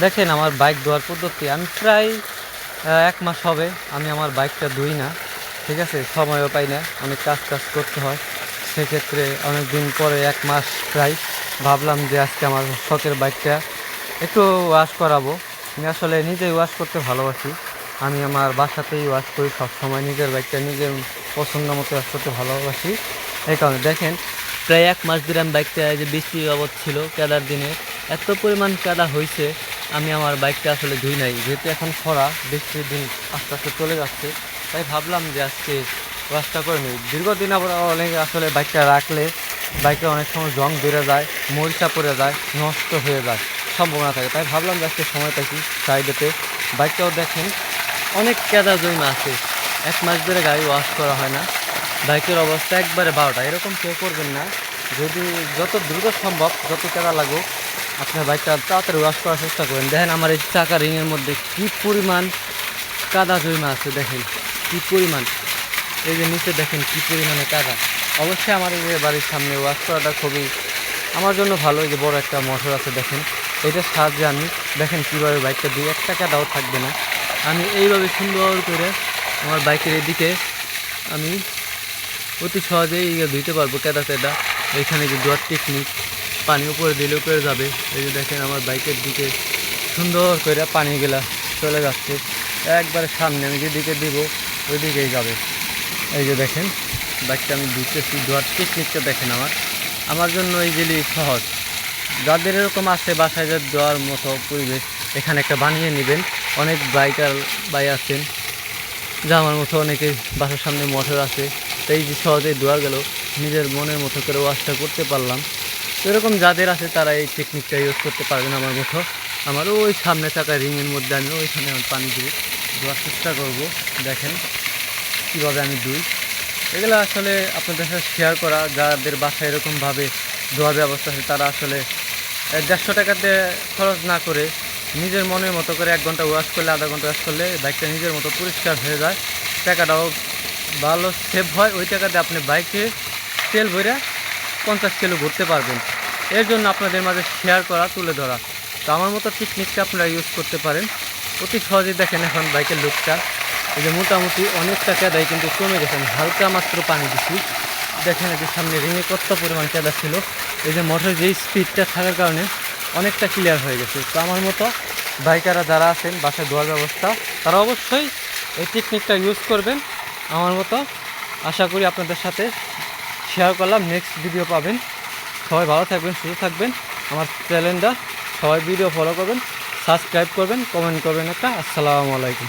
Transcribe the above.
দেখেন, আমার বাইক ধোয়ার পদ্ধতি, আমি প্রায় এক মাস হবে আমি আমার বাইকটা ধুই না, ঠিক আছে? সময়ও পাই না, অনেক কাজ কাজ করতে হয়। সেক্ষেত্রে অনেক দিন পরে এক মাস প্রায় ভাবলাম যে আজকে আমার শখের বাইকটা একটু ওয়াশ করাবো। আমি আসলে নিজেই ওয়াশ করতে ভালোবাসি। আমি আমার বাসাতেই ওয়াশ করি, সবসময় নিজের বাইকটা নিজের পছন্দ মতো ওয়াশ করতে ভালোবাসি। এই কারণে দেখেন, প্রায় এক মাস ধরে আমি বাইকটা যে বৃষ্টি বাবদ ছিল, কেদার দিনে। এত পরিমাণ কাদা হয়েছে আমি আমার বাইকটা আসলে ধুই নাই। যেহেতু এখন খরা, বৃষ্টির দিন আস্তে আস্তে চলে যাচ্ছে, তাই ভাবলাম যে আজকে ওয়াশটা করে নিই। দীর্ঘদিন আবার অনেক আসলে বাইকটা রাখলে বাইকে অনেক সময় জং বেড়ে যায়, মরিচা পড়ে যায়, নষ্ট হয়ে যায়, সম্ভাবনা থাকে। তাই ভাবলাম যে আজকে সময় পাইছি সাইডেতে। বাইকটাও দেখেন, অনেক কেদা জমা আছে। এক মাস ধরে গাড়ি ওয়াশ করা হয় না। বাইকের অবস্থা একবারে বারোটা। এরকম কেউ করবেন না। যদি যত দ্রুত সম্ভব, যত কেদা লাগুক আপনার বাইকটা তাড়াতাড়ি ওয়াশ করার চেষ্টা করেন। দেখেন আমার এই চাকা রিংয়ের মধ্যে কী পরিমাণ কাদা জমা আছে, দেখেন। কী পরিমাণ। এই যে নিচে দেখেন কী পরিমাণে কাদা। অবশ্যই আমার এই বাড়ির সামনে ওয়াশ করাটা খুবই আমার জন্য ভালো। এই যে বড় একটা মোটর আছে, দেখেন। এটার সাহায্যে আমি দেখেন কীভাবে বাইকটা দিই একটা কাদাও থাকবে না। আমি এইভাবে সুন্দর করে আমার বাইকের এদিকে আমি অতি সহজেই ধুইতে পারব কেদা কেদা এখানে যে দোয়ার টেকনিক পানি উপরে দিলে উপরে যাবে। এই যে দেখেন আমার বাইকের দিকে সুন্দর করে পানিগুলা চলে যাচ্ছে। একবারে সামনে আমি যেদিকে দিব ওই দিকেই যাবে। এই যে দেখেন, বাইকটা আমি ধুতেছি দোয়ার টেকনিকটা দেখেন আমার। আমার জন্য এই জিনিস সহজ। যাদের এরকম আছে বাসায় যে দেওয়ার মতো পরিবেশ, এখানে একটা বানিয়ে নেবেন। অনেক বাইকার বাই আছেন, যা আমার মতো অনেকে বাসার সামনে মোটর আছে। তো এই যে সহজেই দোয়া গেল, নিজের মনের মতো করে ওয়াশটা করতে পারলাম। এরকম যাদের আছে তারা এই টেকনিকটা ইউজ করতে পারবেন আমার মতো। আমার ওই সামনে থাকা রিংয়ের মধ্যে আমি ওইখানে পানি দিয়ে ধোয়ার চেষ্টা করব। দেখেন কীভাবে আমি দুই এগুলো আসলে আপনাদের সাথে শেয়ার করা, যাদের বাসায় এরকমভাবে ধোয়ার ব্যবস্থা আছে তারা আসলে দেড়শো টাকাতে খরচ না করে নিজের মনের মতো করে এক ঘণ্টা ওয়াশ করলে, আধা ঘণ্টা ওয়াশ করলে বাইকটা নিজের মতো পরিষ্কার হয়ে যায়। টাকাটাও ভালো সেভ হয়। ওই টাকাতে আপনি বাইকে তেল ভরে পঞ্চাশ কিলো ঘুরতে পারবেন। এর জন্য আপনাদের মাঝে শেয়ার করা, তুলে ধরা। তো আমার মতো টেকনিকটা আপনারা ইউজ করতে পারেন। অতি সহজেই দেখেন এখন বাইকের লুকটা এই যে মোটামুটি অনেকটা কেদাই কিন্তু কমে গেছে। আমি হালকা মাত্র পানি দিচ্ছি দেখেন যে সামনে রিঙে কত পরিমাণ কেদা ছিল। এই যে মোটরের যেই স্পিডটা থাকার কারণে অনেকটা ক্লিয়ার হয়ে গেছে। তো আমার মতো বাইকাররা যারা আছেন, বাসায় ধোয়ার ব্যবস্থা, তারা অবশ্যই এই টেকনিকটা ইউজ করবেন। আমার মতো আশা করি আপনাদের সাথে শেয়ার করলাম। নেক্সট ভিডিও পাবেন। সবাই ভালো থাকবেন, সুস্থ থাকবেন। আমার চ্যানেলটা সবাই ভিডিও ফলো করবেন সাবস্ক্রাইব করবেন কমেন্ট করবেন একটা। আসসালামু আলাইকুম।